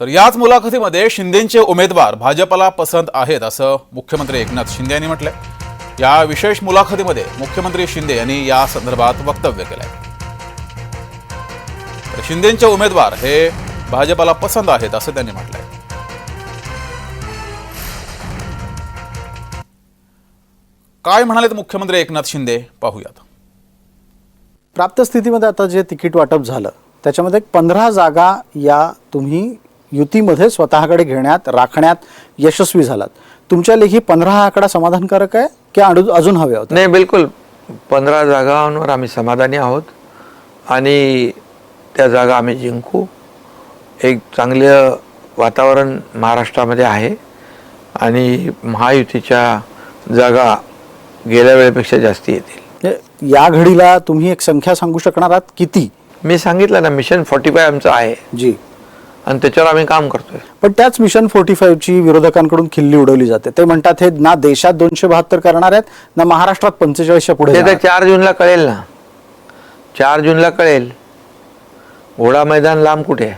तर याच मुलाखतीमध्ये शिंदेचे उमेदवार भाजपला पसंत आहेत असं मुख्यमंत्री एकनाथ शिंदे यांनी म्हटलंय. या विशेष मुलाखतीमध्ये मुख्यमंत्री शिंदे यांनी या संदर्भात वक्तव्य केलंय. तर शिंदेचे उमेदवार हे भाजपला पसंत आहेत असं त्यांनी म्हटलंय. काय म्हणालेत मुख्यमंत्री एकनाथ शिंदे? पाहूयात. प्राप्त स्थितीमध्ये आता जे तिकीट वाटप झालं त्याच्यामध्ये पंधरा जागा या तुम्ही युतीमध्ये स्वतःकडे घेण्यात राखण्यात यशस्वी झालात. तुमच्या लेखी पंधरा हा आकडा समाधानकारक आहे की अडू- अजून हवे होते? नाही बिलकुल. पंधरा जागांवर आम्ही समाधानी आहोत आणि त्या जागा आम्ही जिंकू. एक चांगलं वातावरण महाराष्ट्रामध्ये आहे आणि महायुतीच्या जागा गेल्या वेळेपेक्षा जास्ती येतील. हे- या घडीला तुम्ही एक संख्या सांगू शकणार आहात? किती? मी सांगितलं ना मिशन फॉर्टी फाय आमचं आहे. जी. आणि त्याच्यावर आम्ही काम करतोय. पण त्याच मिशन फोर्टी फाईव्हची विरोधकांकडून खिल्ली उडवली जाते. ते म्हणतात हे ना देशात दोनशे बहात्तर करणार आहेत ना महाराष्ट्रात पंचेचाळीसच्या पुढे ते तर जाणार. चार जूनला कळेल ना. चार जूनला कळेल. घोडा मैदान लांब कुठे आहे?